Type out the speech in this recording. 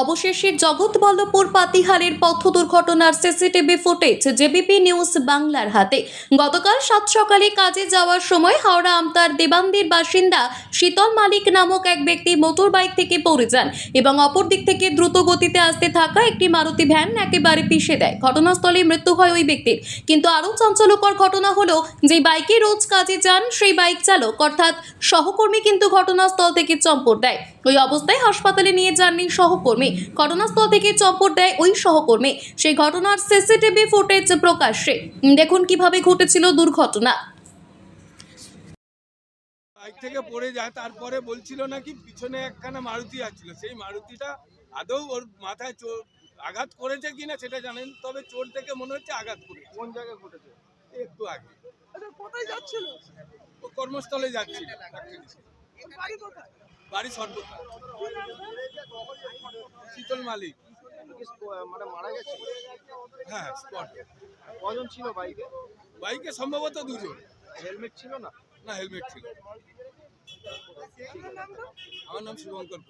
অবশেষে জগৎবল্লভপুর পাতিহারের পথ দুর্ঘটনার সিসিটিভি ফুটেজ জেবিপি নিউজ বাংলার হাতে। গতকাল সাত সকালে কাজে যাওয়ার সময় হাওড়া আমতার দেবান্দির বাসিন্দা শীতল মালিক নামক এক ব্যক্তি মোটর বাইক থেকে পড়ে যান এবং অপর দিক থেকে দ্রুত গতিতে আসতে থাকা একটি মারুতি ভ্যান একেবারে পিষে দেয়। ঘটনাস্থলে মৃত্যু হয় ওই ব্যক্তির। কিন্তু আরও চাঞ্চল্যকর ঘটনা হলো যে বাইকে রোজ কাজে যান সেই বাইক চালক, অর্থাৎ সহকর্মী কিন্তু ঘটনাস্থল থেকে চম্পট দেয়। ওই অবস্থায় হাসপাতালে নিয়ে যাননি সহকর্মী। ঘটনাস্থল থেকে চম্পট দেয় ওই সহকর্মী। সেই ঘটনার সিসিটিভি ফুটেজ প্রকাশ্যে। দেখুন কীভাবে ঘটেছিল দুর্ঘটনা। বাইক থেকে পড়ে যায় তারপরে বলছিল নাকি পিছনে একখানা মারুতি আসছিল সেই মারুতিটা আদৌ ওর মাথায় চোর আঘাত করেছে কিনা সেটা জানেন তবে চোর থেকে মনে হচ্ছে আঘাত করেছে। কোন জায়গায় ঘটেছে? একটু আগে। আচ্ছা কোথায় যাচ্ছিল? কর্মস্থলে যাচ্ছিল। বাড়ি কোথায় শীতল মালিক। মানে মারা গেছে? হ্যাঁ স্পট কজন ছিল বাইকে? বাইকে সম্ভবত দুজন। হেলমেট ছিল না? না হেলমেট ছিল। আমার নাম শুভঙ্কর।